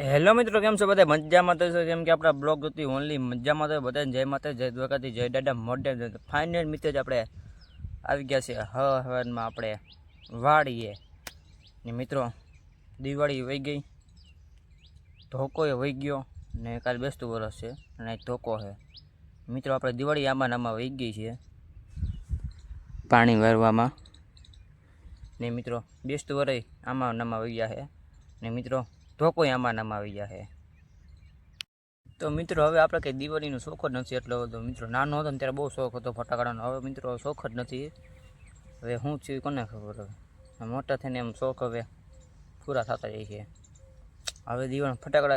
Hello મિત્રો, કેમ છો બધા? મજામાં તો છો? કેમ કે આપણા બ્લોગ હતી ઓનલી મજામાં તો બધા? જય માતા જય દ્વારકાથી જય દાદા, મોઢે ફાઇનલ મિત્ર જ આપણે આવી ગયા છે હવા હવારમાં આપણે વાળીએ. ને મિત્રો, દિવાળી વહી ગઈ. ધોકોએ વહી ગયો ને કાલ બેસતું વરસ છે અને ધોકો છે. મિત્રો, આપણે દિવાળી આમાં ને આમાં વહી ગઈ છે પાણી વારવામાં. ને મિત્રો, બેસતું વરસ આમાં ને આમાં વહી ગયા છે. ને મિત્રો ધોકોય આમાં આવી છે તો મિત્રો, હવે આપણે કંઈ દિવાળીનો શોખ જ નથી એટલો બધો. મિત્રો, નાનો હતો ને ત્યારે બહુ શોખ હતો ફટાકડાનો હવે મિત્રો, શોખ જ નથી. હવે હું છું કોને ખબર હવે? મોટા થઈને એમ શોખ હવે પૂરા થતા જાય છે. હવે દિવાળી ફટાકડા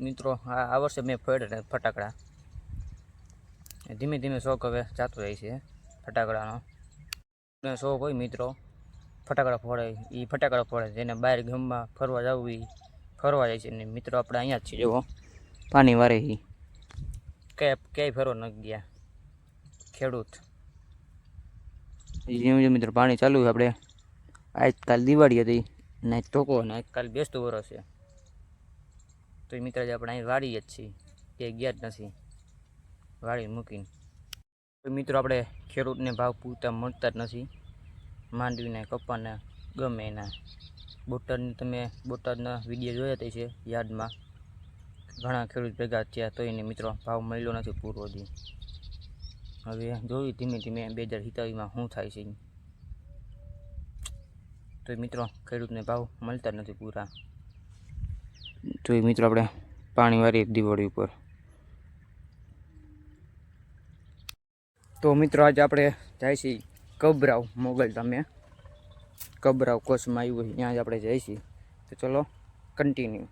મિત્રો, આ વર્ષે મેં ફોડ્યા ફટાકડા. ધીમે ધીમે શોખ હવે જાતો જાય છે ફટાકડાનો. શોખ હોય મિત્રો, ફટાકડા ફોડે એ ફટાકડા ફોડે, જેને બહાર ગામમાં ફરવા જવું ફરવા જાય છે ને મિત્રો આપણે અહીંયા જ છીએ, જુઓ. પાણી વારે ઈ કે ક્યાંય ફરવા ન ગયા. ખેડૂત. જેમ જેમ મિત્રો, પાણી ચાલુ છે આપણે. આજકાલ દિવાળી હતી ને ટોકો ને આજકાલ બેસતું વરસ છે. તો એ મિત્ર આપણે અહીં વાળી જ છીએ. ક્યાંય ગયા જ નથી. વાડી મૂકીને. મિત્રો, આપણે ખેડૂતને ભાવ પૂરતા મળતા જ નથી. માંડવીને કપાને ગમે એના બોટાદની તમે બોટાદના વીડિયો જોયા તે છે યાર્ડમાં ઘણા ખેડૂત ભેગા થયા તો એને મિત્રો ભાવ મળ્યો નથી પૂરો દી હવે જોયું ધીમે ધીમે બે હજાર સિત્તાવીસમાં શું થાય છે. તો મિત્રો ખેડૂતને ભાવ મળતા નથી પૂરા. તો મિત્રો આપણે પાણી વારીએ દિવાળી ઉપર. તો મિત્રો આજે આપણે જાય છીએ કબરાવ મોગલ તમે કબરાવ કોચમાં આવ્યું હોય ત્યાં જ આપણે જઈશું. તો ચલો કન્ટિન્યુ